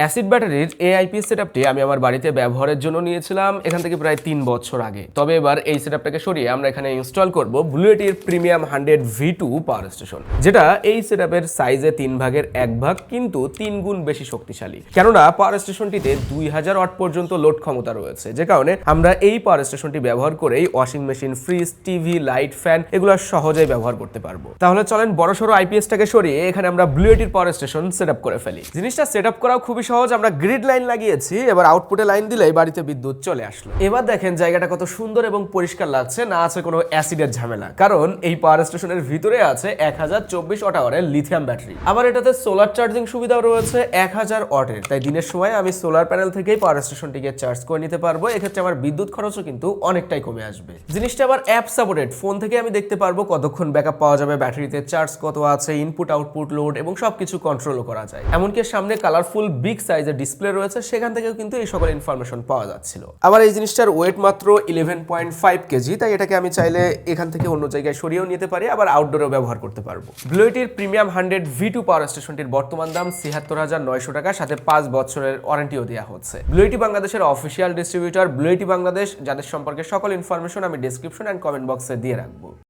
Acid ব্যাটারির AIP সেটআপটি আমি আমার বাড়িতে ব্যবহারের জন্য নিয়েছিলাম, এখান থেকে প্রায় তিন বছর আগে। তবে এবার এই সেটআপটাকে সরিয়ে আমরা এখানে ইনস্টল করব ব্লুয়েটির premium hundred V two power station যেটা এই সেটআপের সাইজে তিন ভাগের এক ভাগ, কিন্তু তিন গুণ বেশি শক্তিশালী। কেননা পাওয়ার স্টেশনটিতে দুই হাজার ওয়াট পর্যন্ত লোড ক্ষমতা রয়েছে, যে কারণে আমরা এই পাওয়ার স্টেশনটি ব্যবহার করেই washing machine fridge TV light fan এগুলো সহজেই ব্যবহার করতে পারব। তাহলে চলেন বড় সড়ো আইপিএসটাকে সরিয়ে এখানে আমরা ব্লুয়েটির পাওয়ার স্টেশন সেট করে ফেলি। জিনিসটা সেট করাও খুবই সহজ, আমরা গ্রিড লাইন লাগিয়েছি, এবার আউটপুটে লাইন দিলেই বাড়িতে বিদ্যুৎ চলে আসলো। এবার দেখেন জায়গাটা কত সুন্দর এবং পরিষ্কার লাগছে, না আছে কোনো অ্যাসিডের ঝামেলা। কারণ এই পাওয়ার স্টেশনের ভিতরে আছে এক হাজার চব্বিশ ওয়াট আওয়ারের লিথিয়াম ব্যাটারি আবার এটাতে সোলার চার্জিং সুবিধাও রয়েছে, এক হাজার ওয়াটের তাই দিনের সময় আমি সোলার প্যানেল থেকেই পাওয়ার স্টেশনটিকে চার্জ করে নিতে পারব, এক্ষেত্রে আমার বিদ্যুৎ খরচও কিন্তু অনেকটাই কমে আসবে। জিনিসটা আবার অ্যাপ সাপোর্টেড ফোন থেকে আমি দেখতে পারব কতক্ষণ ব্যাকআপ পাওয়া যাবে ব্যাটারিতে চার্জ কত আছে ইনপুট আউটপুট লোড এবং সবকিছু কন্ট্রোলও করা যায়। এমনকি সামনে কালারফুল বিগ সাইজের ডিসপ্লে রয়েছে, সেখান থেকেও কিন্তু এই সকল ইনফরমেশন পাওয়া যাচ্ছিল। আবার এই জিনিসটার ওয়েট মাত্র ইলেভেন পয়েন্ট ফাইভ কেজি তাই এটাকে আমি চাইলে এখান থেকে অন্য জায়গায় সরিয়েও নিতে পারি, আবার আউটডোরেও ব্যবহার করতে পারব। ব্লুইটির premium hundred V two power স্টেশনটির বর্তমান দাম ছিয়াত্তর হাজার নয়শো টাকা, সাথে পাঁচ বছরের ওয়ারেন্টিও দেওয়া হচ্ছে। ব্লুইটি বাংলাদেশের অফিসিয়াল ডিস্ট্রিবিউটর ব্লুইটি বাংলাদেশ, যাদের সম্পর্কে সকল ইনফরমেশন আমি ডিসক্রিপশন অ্যান্ড কমেন্ট বক্সে দিয়ে রাখব।